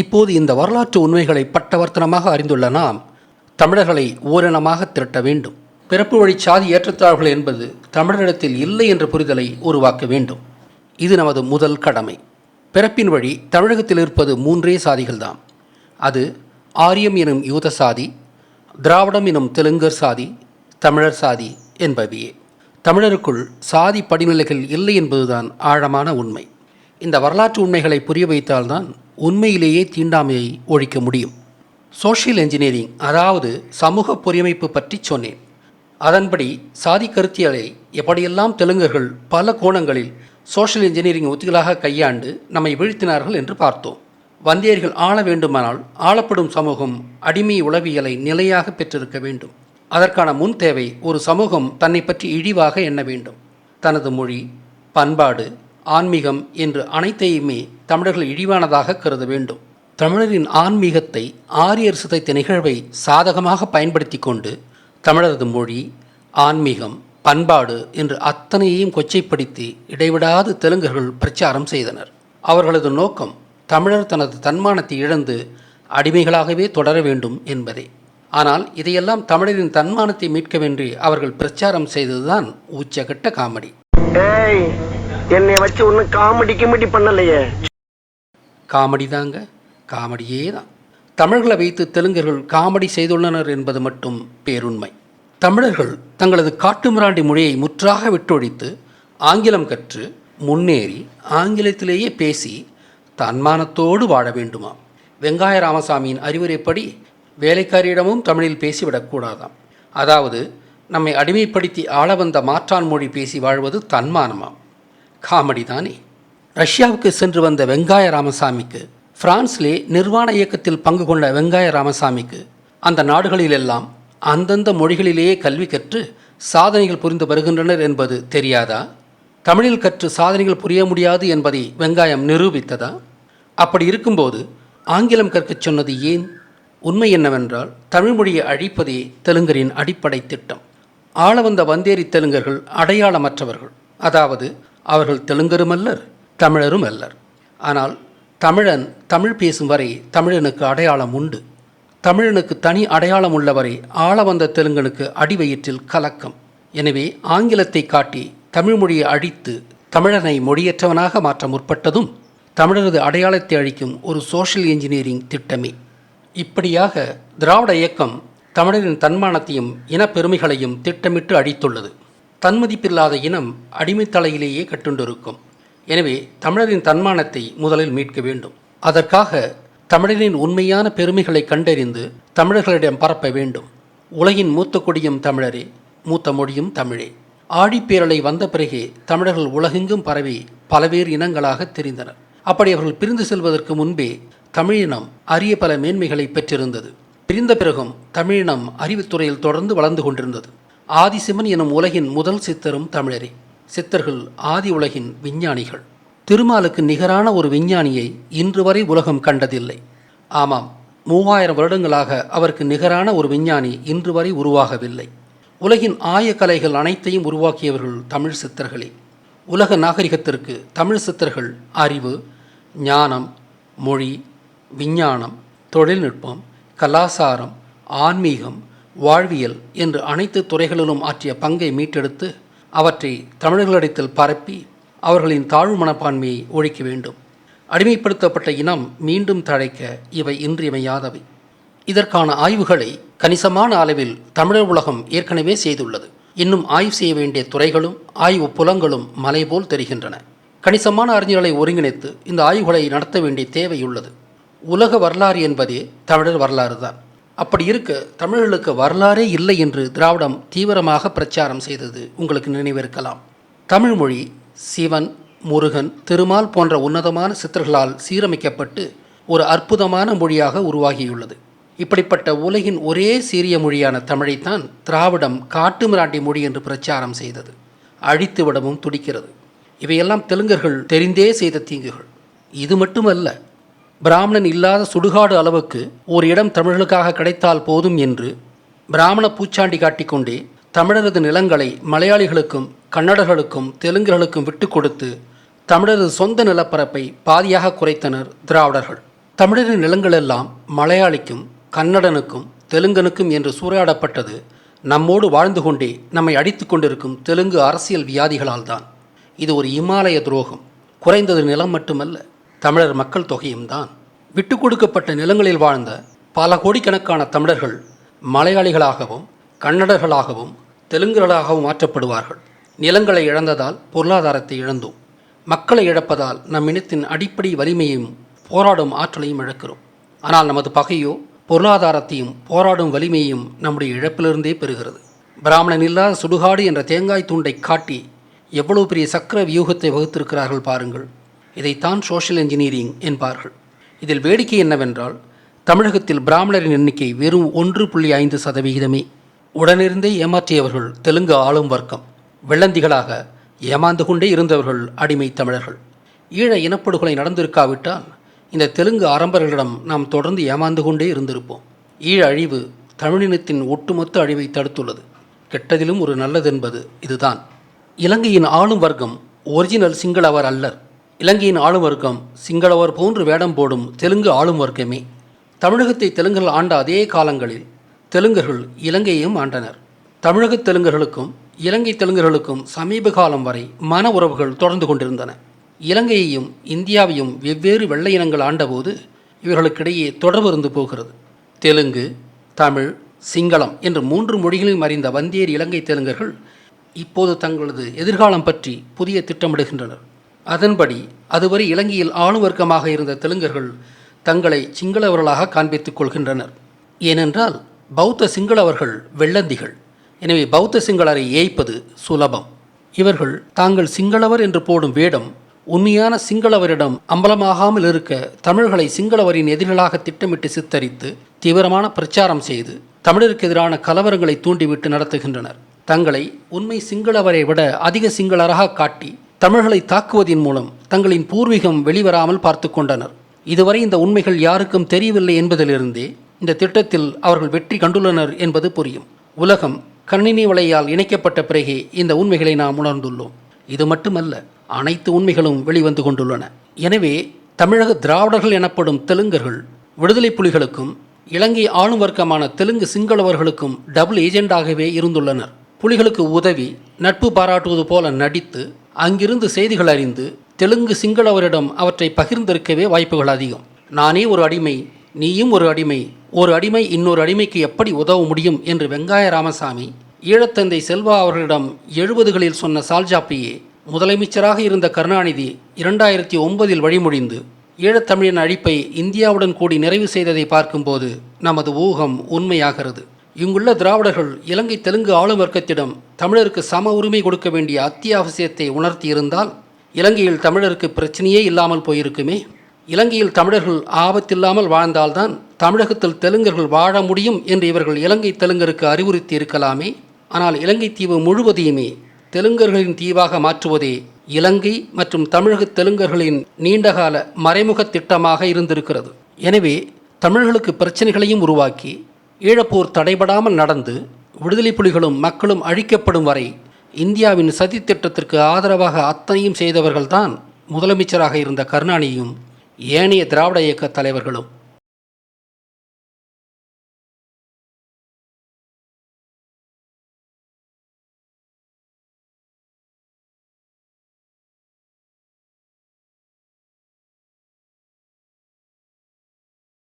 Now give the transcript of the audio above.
இப்போது இந்த வரலாற்று உண்மைகளை பட்டவர்த்தனமாக அறிந்துள்ள நாம் தமிழர்களை ஓரினமாக திரட்ட வேண்டும். பிறப்பு வழி சாதி ஏற்றத்தாழ்வுகள் என்பது தமிழரிடத்தில் இல்லை என்ற புரிதலை உருவாக்க வேண்டும். இது நமது முதல் கடமை. பிறப்பின் வழி தமிழகத்தில் இருப்பது மூன்றே சாதிகள்தான் அது ஆரியம் எனும் யூத சாதி திராவிடம் எனும் தெலுங்கர் சாதி தமிழர் சாதி என்பவையே. தமிழருக்குள் சாதி படிநிலைகள் இல்லை என்பதுதான் ஆழமான உண்மை. இந்த வரலாற்று உண்மைகளை புரிய வைத்தால்தான் உண்மையிலேயே தீண்டாமையை ஒழிக்க முடியும். சோஷியல் என்ஜினியரிங் அதாவது சமூக பொறியமைப்பு பற்றி சொன்னேன். அதன்படி சாதி கருத்தியலை எப்படியெல்லாம் தெலுங்கர்கள் பல கோணங்களில் சோஷியல் இன்ஜினியரிங் உத்திகளாக கையாண்டு நம்மை வீழ்த்தினார்கள் என்று பார்த்தோம். வந்தியர்கள் ஆள வேண்டுமானால் ஆளப்படும் சமூகம் அடிமை உளவியலை நிலையாக பெற்றிருக்க வேண்டும். அதற்கான முன் தேவை ஒரு சமூகம் தன்னை பற்றி இழிவாக எண்ண வேண்டும். தனது மொழி பண்பாடு ஆன்மீகம் என்று அனைத்தையுமே தமிழர்கள் இழிவானதாக கருத வேண்டும். தமிழரின் ஆன்மீகத்தை ஆரியர் சிதைத்த நிகழ்வை சாதகமாக பயன்படுத்தி கொண்டு தமிழரது மொழி ஆன்மீகம் பண்பாடு என்று அத்தனையையும் கொச்சைப்படுத்தி இடைவிடாது தெலுங்கர்கள் பிரச்சாரம் செய்தனர். அவர்களது நோக்கம் தமிழர் தனது தன்மானத்தை இழந்து அடிமைகளாகவே தொடர வேண்டும் என்பதே. ஆனால் இதையெல்லாம் தமிழரின் தன்மானத்தை மீட்க வேண்டி அவர்கள் பிரச்சாரம் செய்ததுதான் உச்சகட்ட காமெடி. என்னை வச்சு ஒன்றும் காமெடி கிமெடி பண்ணலையே. காமெடி தாங்க. காமெடியே தான். தமிழர்களை வைத்து தெலுங்கர்கள் காமெடி செய்துள்ளனர் என்பது மட்டும் பேருண்மை. தமிழர்கள் தங்களது காட்டுமிராண்டி மொழியை முற்றாக விட்டொழித்து ஆங்கிலம் கற்று முன்னேறி ஆங்கிலத்திலேயே பேசி தன்மானத்தோடு வாழ வேண்டுமாம். வெங்காய ராமசாமியின் அறிவுரைப்படி வேலைக்காரியிடமும் தமிழில் பேசிவிடக்கூடாதாம் அதாவது நம்மை அடிமைப்படுத்தி ஆள வந்த மாற்றான் மொழி பேசி வாழ்வது தன்மானமாம். காமெடி தானே? ரஷ்யாவுக்கு சென்று வந்த வெங்காய ராமசாமிக்கு பிரான்ஸ்லே நிர்வாண இயக்கத்தில் பங்கு கொண்ட வெங்காய ராமசாமிக்கு அந்த நாடுகளிலெல்லாம் அந்தந்த மொழிகளிலேயே கல்வி கற்று சாதனைகள் புரிந்து வருகின்றனர் என்பது தெரியாதா? தமிழில் கற்று சாதனைகள் புரிய முடியாது என்பதை வெங்காயம் நிரூபித்ததா? அப்படி இருக்கும்போது ஆங்கிலம் கற்கச் சொன்னது ஏன்? உண்மை என்னவென்றால் தமிழ் மொழியை அழிப்பதே தெலுங்கரின் அடிப்படை திட்டம். ஆள வந்த வந்தேரி தெலுங்கர்கள் அடையாளமற்றவர்கள். அதாவது அவர்கள் தெலுங்கரும் அல்லர் தமிழரும் அல்லர். ஆனால் தமிழன் தமிழ் பேசும் வரை தமிழனுக்கு அடையாளம் உண்டு. தமிழனுக்கு தனி அடையாளம் உள்ளவரை ஆள வந்த தெலுங்கனுக்கு அடிவயிற்றில் கலக்கம். எனவே ஆங்கிலத்தை காட்டி தமிழ்மொழியை அழித்து தமிழனை மொழியற்றவனாக மாற்ற முற்பட்டதும் தமிழரது அடையாளத்தை அழிக்கும் ஒரு சோஷியல் இன்ஜினியரிங் திட்டமே. இப்படியாக திராவிட இயக்கம் தமிழரின் தன்மானத்தையும் இனப்பெருமைகளையும் திட்டமிட்டு அழித்துள்ளது. தன்மதிப்பில்லாத இனம் அடிமைத்தலையிலேயே கட்டுண்டிருக்கும். எனவே தமிழரின் தன்மானத்தை முதலில் மீட்க வேண்டும். அதற்காக தமிழரின் உண்மையான பெருமைகளை கண்டறிந்து தமிழர்களிடம் பரப்ப வேண்டும். உலகின் மூத்த கொடியும் தமிழரே மூத்த மொழியும் தமிழே. ஆழிப்பேரலை வந்த பிறகே தமிழர்கள் உலகெங்கும் பரவி பலவேறு இனங்களாக தெரிந்தனர். அப்படி அவர்கள் பிரிந்து செல்வதற்கு முன்பே தமிழினம் அரிய பல மேன்மைகளை பெற்றிருந்தது. பிரிந்த பிறகும் தமிழினம் அறிவுத்துறையில் தொடர்ந்து வளர்ந்து கொண்டிருந்தது. ஆதிசிவன் எனும் உலகின் முதல் சித்தரும் தமிழரே. சித்தர்கள் ஆதி உலகின் விஞ்ஞானிகள். திருமாலுக்கு நிகரான ஒரு விஞ்ஞானியை இன்று வரை உலகம் கண்டதில்லை. ஆமாம் மூவாயிரம் வருடங்களாக அவருக்கு நிகரான ஒரு விஞ்ஞானி இன்று வரை உருவாகவில்லை. உலகின் ஆய கலைகள் அனைத்தையும் உருவாக்கியவர்கள் தமிழ் சித்தர்களே. உலக நாகரிகத்திற்கு தமிழ் சித்தர்கள் அறிவு ஞானம் மொழி விஞ்ஞானம் தொழில்நுட்பம் கலாசாரம் ஆன்மீகம் வாழ்வியல் என்று அனைத்து துறைகளிலும் ஆற்றிய பங்கை மீட்டெடுத்து அவற்றை தமிழர்களிடத்தில் பரப்பி அவர்களின் தாழ்வு மனப்பான்மையை ஒழிக்க வேண்டும். அடிமைப்படுத்தப்பட்ட இனம் மீண்டும் தழைக்க இவை இன்றியமையாதவை. இதற்கான ஆய்வுகளை கணிசமான அளவில் தமிழர் உலகம் ஏற்கனவே செய்துள்ளது. இன்னும் ஆய்வு செய்ய வேண்டிய துறைகளும் ஆய்வு புலங்களும் மலை போல் தெரிகின்றன. கணிசமான அறிஞர்களை ஒருங்கிணைத்து இந்த ஆய்வுகளை நடத்த வேண்டிய தேவையுள்ளது உலக வரலாறு என்பதே தமிழர் வரலாறு தான் அப்படி இருக்க தமிழர்களுக்கு வரலாறே இல்லை என்று திராவிடம் தீவிரமாக பிரச்சாரம் செய்தது உங்களுக்கு நினைவிருக்கலாம். தமிழ்மொழி சிவன் முருகன் திருமால் போன்ற உன்னதமான சித்தர்களால் சீரமைக்கப்பட்டு ஒரு அற்புதமான மொழியாக உருவாகியுள்ளது. இப்படிப்பட்ட உலகின் ஒரே சீரிய மொழியான தமிழைத்தான் திராவிடம் காட்டுமிராண்டி மொழி என்று பிரச்சாரம் செய்தது. அழித்துவிடவும் துடிக்கிறது. இவையெல்லாம் தெலுங்கர்கள் தெரிந்தே செய்த தீங்குகள். இது மட்டுமல்ல பிராமணன் இல்லாத சுடுகாடு அளவுக்கு ஒரு இடம் தமிழர்களுக்காக கிடைத்தால் போதும் என்று பிராமண பூச்சாண்டி காட்டிக்கொண்டே தமிழரது நிலங்களை மலையாளிகளுக்கும் கன்னடர்களுக்கும் தெலுங்குகளுக்கும் விட்டு கொடுத்து தமிழரது சொந்த நிலப்பரப்பை பாதியாக குறைத்தனர் திராவிடர்கள். தமிழரின் நிலங்களெல்லாம் மலையாளிக்கும் கன்னடனுக்கும் தெலுங்கனுக்கும் என்று சூறையாடப்பட்டது நம்மோடு வாழ்ந்து கொண்டே நம்மை அடித்து கொண்டிருக்கும் தெலுங்கு அரசியல் வியாதிகளால் தான் இது ஒரு இமாலய துரோகம். குறைந்தது நிலம் மட்டுமல்ல தமிழர் மக்கள் தொகையும் தான். விட்டு கொடுக்கப்பட்ட நிலங்களில் வாழ்ந்த பல கோடிக்கணக்கான தமிழர்கள் மலையாளிகளாகவும் கன்னடர்களாகவும் தெலுங்குகளாகவும் மாற்றப்படுவார்கள். நிலங்களை இழந்ததால் பொருளாதாரத்தை இழந்தோம். மக்களை இழப்பதால் நம் இனத்தின் அடிப்படை வலிமையையும் போராடும் ஆற்றலையும் இழக்கிறோம். ஆனால் நமது பகையோ பொருளாதாரத்தையும் போராடும் வலிமையும் நம்முடைய இழப்பிலிருந்தே பெறுகிறது. பிராமணன் இல்லாத சுடுகாடு என்ற தேங்காய் துண்டை காட்டி எவ்வளவு பெரிய சக்கர வியூகத்தை வகுத்திருக்கிறார்கள் பாருங்கள். இதைத்தான் சோஷியல் இன்ஜினியரிங் என்பார்கள். இதில் வேடிக்கை என்னவென்றால் தமிழகத்தில் பிராமணரின் எண்ணிக்கை வெறும் ஒன்று புள்ளி ஐந்து சதவிகிதமே. உடனிருந்தே ஏமாற்றியவர்கள் தெலுங்கு ஆளும் வர்க்கம். வெள்ளந்திகளாக ஏமாந்து கொண்டே இருந்தவர்கள் அடிமை தமிழர்கள். ஈழ இனப்படுகொலை நடந்திருக்காவிட்டால் இந்த தெலுங்கு ஆரம்பர்களிடம் நாம் தொடர்ந்து ஏமாந்து கொண்டே இருந்திருப்போம். ஈழ அழிவு தமிழினத்தின் ஒட்டுமொத்த அழிவை தடுத்துள்ளது. கெட்டதிலும் ஒரு நல்லதென்பது இதுதான். இலங்கையின் ஆளும் வர்க்கம் ஒரிஜினல் சிங்களவர் அல்லர். இலங்கையின் ஆளும் வர்க்கம் சிங்களவர் போன்று வேடம் போடும் தெலுங்கு ஆளும் வர்க்கமே. தமிழகத்தை தெலுங்கர்கள் ஆண்ட அதே காலங்களில் தெலுங்கர்கள் இலங்கையையும் ஆண்டனர். தமிழக தெலுங்கர்களுக்கும் இலங்கை தெலுங்கர்களுக்கும் சமீப காலம் வரை மன உறவுகள் தொடர்ந்து கொண்டிருந்தன. இலங்கையையும் இந்தியாவையும் வெவ்வேறு வெள்ளை இனங்கள் ஆண்டபோது இவர்களுக்கிடையே தொடர்பு இருந்து போகிறது. தெலுங்கு தமிழ் சிங்களம் என்று மூன்று மொழிகளில் அறிந்த வந்தியர் இலங்கை தெலுங்கர்கள் இப்போது தங்களது எதிர்காலம் பற்றி புதிய திட்டமிடுகின்றனர். அதன்படி அதுவரை இலங்கையில் ஆளுவர்க்கமாக இருந்த தெலுங்கர்கள் தங்களை சிங்களவர்களாக காண்பித்துக் கொள்கின்றனர். ஏனென்றால் பௌத்த சிங்களவர்கள் வெள்ளந்திகள். எனவே பௌத்த சிங்களரை ஏய்ப்பது சுலபம். இவர்கள் தாங்கள் சிங்களவர் என்று போடும் வேடம் உண்மையான சிங்களவரிடம் அம்பலமாகாமல் இருக்க தமிழர்களை சிங்களவரின் எதிரிகளாக திட்டமிட்டு சித்தரித்து தீவிரமான பிரச்சாரம் செய்து தமிழருக்கு எதிரான கலவரங்களை தூண்டிவிட்டு நடத்துகின்றனர். தங்களை உண்மை சிங்களவரை விட அதிக சிங்களராக காட்டி தமிழர்களை தாக்குவதின் மூலம் தங்களின் பூர்வீகம் வெளிவராமல் பார்த்து கொண்டனர். இதுவரை இந்த உண்மைகள் யாருக்கும் தெரியவில்லை என்பதிலிருந்தே இந்த திட்டத்தில் அவர்கள் வெற்றி கண்டுள்ளனர் என்பது புரியும். உலகம் கணினி வலையால் இணைக்கப்பட்ட பிறகே இந்த உண்மைகளை நாம் உணர்ந்துள்ளோம். இது மட்டுமல்ல அனைத்து உண்மைகளும் வெளிவந்து கொண்டுள்ளன. எனவே தமிழக திராவிடர்கள் எனப்படும் தெலுங்கர்கள் விடுதலை புலிகளுக்கும் இலங்கை ஆளும் வர்க்கமான தெலுங்கு சிங்களவர்களுக்கும் டபுள் ஏஜெண்டாகவே இருந்துள்ளனர். புலிகளுக்கு உதவி நட்பு பாராட்டுவது போல நடித்து அங்கிருந்து செய்திகள் அறிந்து தெலுங்கு சிங்களவரிடம் அவற்றை பகிர்ந்திருக்கவே வாய்ப்புகள் அதிகம். நானே ஒரு அடிமை நீயும் ஒரு அடிமை ஒரு அடிமை இன்னொரு அடிமைக்கு எப்படி உதவ முடியும்? என்று வெங்காய ராமசாமி ஈழத்தந்தை செல்வா அவர்களிடம் எழுபதுகளில் சொன்ன சால்ஜாப்பியே முதலமைச்சராக இருந்த கருணாநிதி இரண்டாயிரத்தி ஒன்பதில் வழிமொழிந்து ஈழத்தமிழின் அழிப்பை இந்தியாவுடன் கூடி நிறைவு செய்ததை பார்க்கும்போது நமது ஊகம் உண்மையாகிறது. இங்குள்ள திராவிடர்கள் இலங்கை தெலுங்கு ஆளும் வர்க்கத்திடம் தமிழருக்கு சம உரிமை கொடுக்க வேண்டிய அத்தியாவசியத்தை உணர்த்தியிருந்தால் இலங்கையில் தமிழருக்கு பிரச்சனையே இல்லாமல் போயிருக்குமே. இலங்கையில் தமிழர்கள் ஆபத்தில்லாமல் வாழ்ந்தால்தான் தமிழகத்தில் தெலுங்கர்கள் வாழ முடியும் என்று இவர்கள் இலங்கை தெலுங்கருக்கு அறிவுறுத்தி இருக்கலாமே ஆனால் இலங்கை தீவு முழுவதையுமே தெலுங்கர்களின் தீவாக மாற்றுவதே இலங்கை மற்றும் தமிழக தெலுங்கர்களின் நீண்டகால மறைமுக திட்டமாக இருந்திருக்கிறது. எனவே தமிழர்களுக்கு பிரச்சனைகளையும் உருவாக்கி ஈழப்போர் தடைபடாமல் நடந்து விடுதலை புலிகளும் மக்களும் அழிக்கப்படும் வரை இந்தியாவின் சதி திட்டத்திற்கு ஆதரவாக அத்தனையும் செய்தவர்கள்தான் முதலமைச்சராக இருந்த கருணாநிதியும் ஏனைய திராவிட இயக்க தலைவர்களும்.